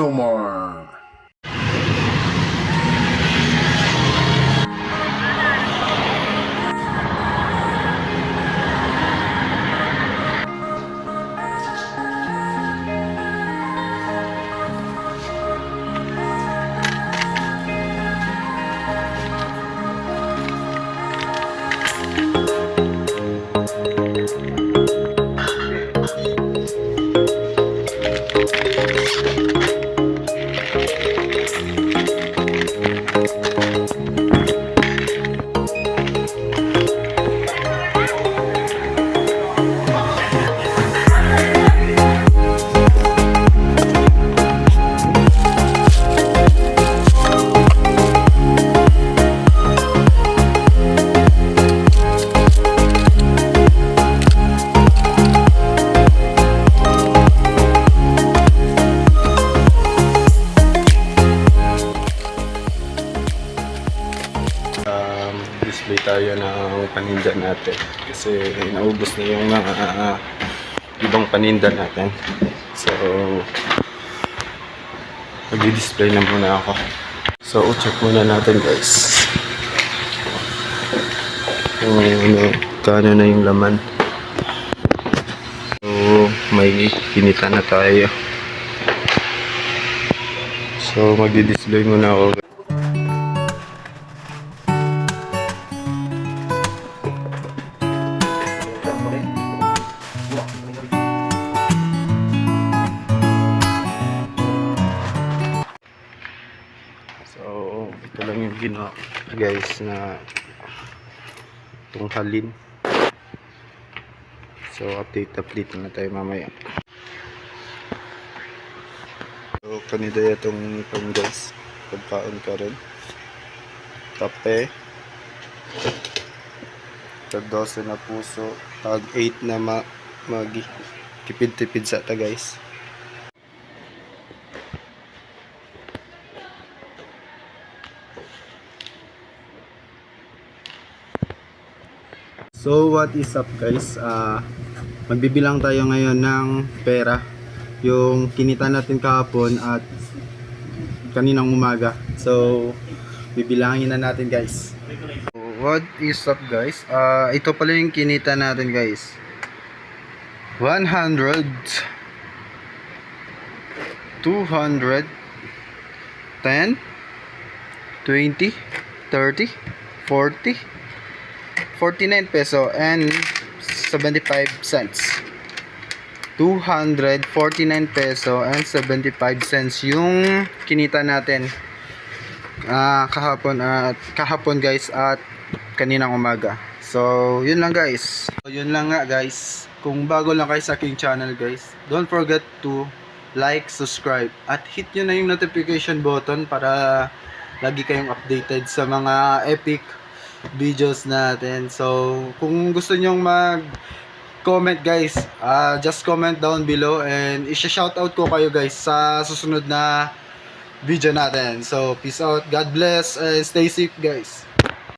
to more. Display tayo ng paninda natin. Kasi naubos na yung mga ah, ibang paninda natin. So mag-display na muna ako. So check muna natin guys. Kung ano kano na yung laman. So may kinita na tayo. So mag-display muna ako So, ito lang yung ginawa guys na tunghalin. So, update update na tayo mamaya. So, kanida itong pang guys. Pagkaon ka rin. Kape. Tag 12 na puso. Tag 8 na ma magi. Tipid-tipid sa ta guys. So what is up guys? Ah magbibilang tayo ngayon ng pera. Yung kinita natin kahapon at kaninang umaga. So bibilangin na natin guys. What is up guys? Ah ito pala yung kinita natin guys. 100 200 10 20 30 40 49 peso and 75 cents. 249 peso and 75 cents yung kinita natin ah kahapon at kahapon guys at kaninang umaga. So, yun lang guys. So, yun lang nga guys. Kung bago lang kayo sa aking channel guys, don't forget to like, subscribe at hit nyo na yung notification button para lagi kayong updated sa mga epic videos natin. So, kung gusto nyong mag comment guys, ah just comment down below and i-shoutout ko kayo guys sa susunod na video natin. So, peace out. God bless and stay safe guys.